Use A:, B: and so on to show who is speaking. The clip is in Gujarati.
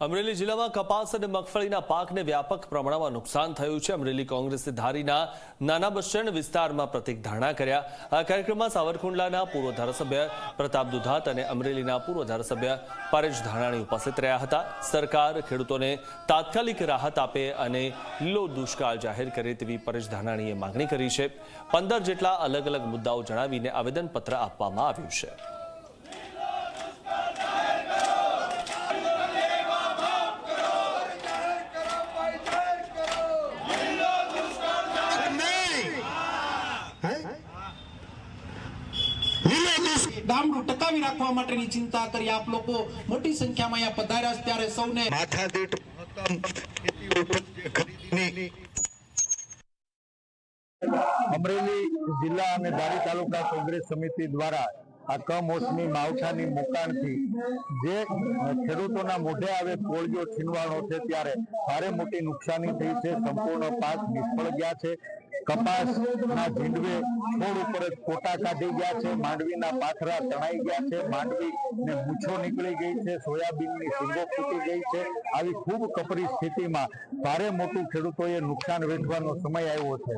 A: અમરેલી જિલ્લામાં કપાસ અને મગફળીના પાકને વ્યાપક પ્રમાણમાં નુકસાન થયું છે. અમરેલી કોંગ્રેસે ધારીના નાના બસ વિસ્તારમાં પ્રતિક ધારણા કર્યા. આ કાર્યક્રમમાં સાવરકુંડલાના પૂર્વ ધારાસભ્ય પ્રતાપ દુધાત અને અમરેલીના પૂર્વ ધારાસભ્ય પરેશ ધાનાણી ઉપસ્થિત રહ્યા હતા. સરકાર ખેડૂતોને તાત્કાલિક રાહત આપે અને લીલો દુષ્કાળ જાહેર કરે તેવી પરેશ ધાનાણીએ માંગણી કરી છે. પંદર જેટલા અલગ અલગ મુદ્દાઓ જણાવીને આવેદનપત્ર આપવામાં આવ્યું છે.
B: ગામડું ટકાવી રાખવા માટેની ચિંતા કરી આપ લોકો મોટી સંખ્યામાં અહીંયા પધાર્યા છે. ત્યારે સૌને
C: માથાદીઠ
D: અમરેલી જિલ્લા અને ધારી તાલુકા કોંગ્રેસ સમિતિ દ્વારા આ કમોસમી માવઠાની મોકાણથી જે ખેડૂતોના મોઢે આવે કોળિયો છીનવાનો છે ત્યારે ભારે મોટી નુકસાની થઈ છે. સંપૂર્ણ પાક નિષ્ફળ ગયા છે. કપાસના ઝીંડવે છોડ ઉપર જ કાઢી ગયા છે માંડવીના પાથરા તણાઈ ગયા છે માંડવી ને મૂછો નીકળી ગઈ છે સોયાબીનની સિંગો ફૂટી ગઈ છે આવી ખૂબ કપરી સ્થિતિમાં ભારે મોટું ખેડૂતોએ નુકસાન વેઠવાનો સમય આવ્યો છે.